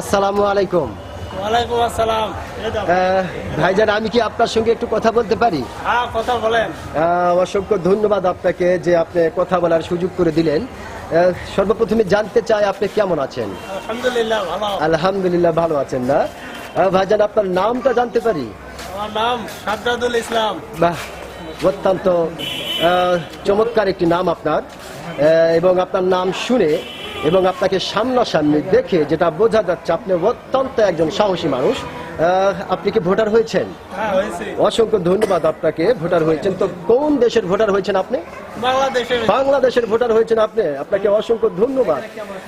আসসালামু আলাইকুম। ওয়ালাইকুম আসসালাম। ভাইজান আমি কি আপনার সঙ্গে একটু কথা বলতে পারি? হ্যাঁ কথা বলেন। অসংখ্য ধন্যবাদ আপনাকে যে আপনি কথা বলার সুযোগ করে দিলেন। সর্বপ্রথমে জানতে চাই আপনি কেমন আছেন? আলহামদুলিল্লাহ ভালো। আলহামদুলিল্লাহ ভালো আছেন না? ভাইজান আপনার নামটা জানতে পারি? আমার নাম সাজ্জাদুল ইসলাম। বাহ অত্যন্ত চমৎকার একটি নাম আপনার। এবং আপনার নাম শুনে এবং আপনাকে সামনাসামনি দেখে যেটা বোঝা যাচ্ছে আপনি অত্যন্ত একজন সাহসী মানুষ। আপনি কি ভোটার হয়েছেন? হ্যাঁ অসংখ্য ধন্যবাদ আপনাকে ভোটার হয়েছেন। তো কোন দেশের ভোটার হয়েছেন আপনি? বাংলাদেশের। বাংলাদেশের ভোটার হয়েছেন আপনি। আপনাকে অসংখ্য ধন্যবাদ।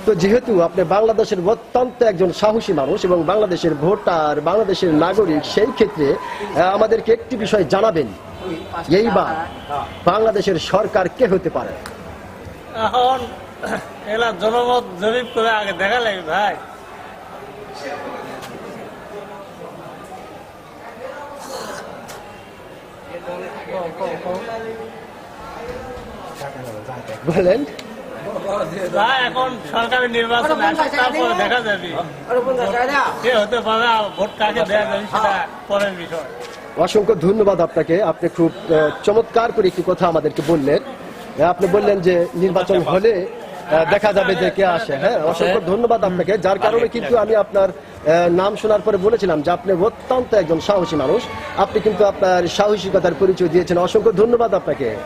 তো যেহেতু আপনি বাংলাদেশের অত্যন্ত একজন সাহসী মানুষ এবং বাংলাদেশের ভোটার বাংলাদেশের নাগরিক সেই ক্ষেত্রে আমাদেরকে একটি বিষয় জানাবেন। এইবার বাংলাদেশের সরকার কে হতে পারে? এখন এলা জনমত জরিপ করে আগে দেখা লাগে ভাই। বলেন। এখন সরকারি নির্বাচন দেখা যাবে। কে হতে পারে ভোট কাকে দেওয়া যাবে সেটা পরের বিষয়। অসংখ্য ধন্যবাদ আপনাকে। আপনি খুব চমৎকার করে একটি কথা আমাদেরকে বললেন। আপনি বললেন যে নির্বাচন হলে আহ, দেখা যাবে যে কে আসে। হ্যাঁ অসংখ্য ধন্যবাদ আপনাকে। যার কারণে কিন্তু আমি আপনার নাম শোনার পরে বলেছিলাম যে আপনি অত্যন্ত একজন সাহসী মানুষ। আপনি কিন্তু আপনার সাহসিকতার পরিচয় দিয়েছেন। অসংখ্য ধন্যবাদ আপনাকে।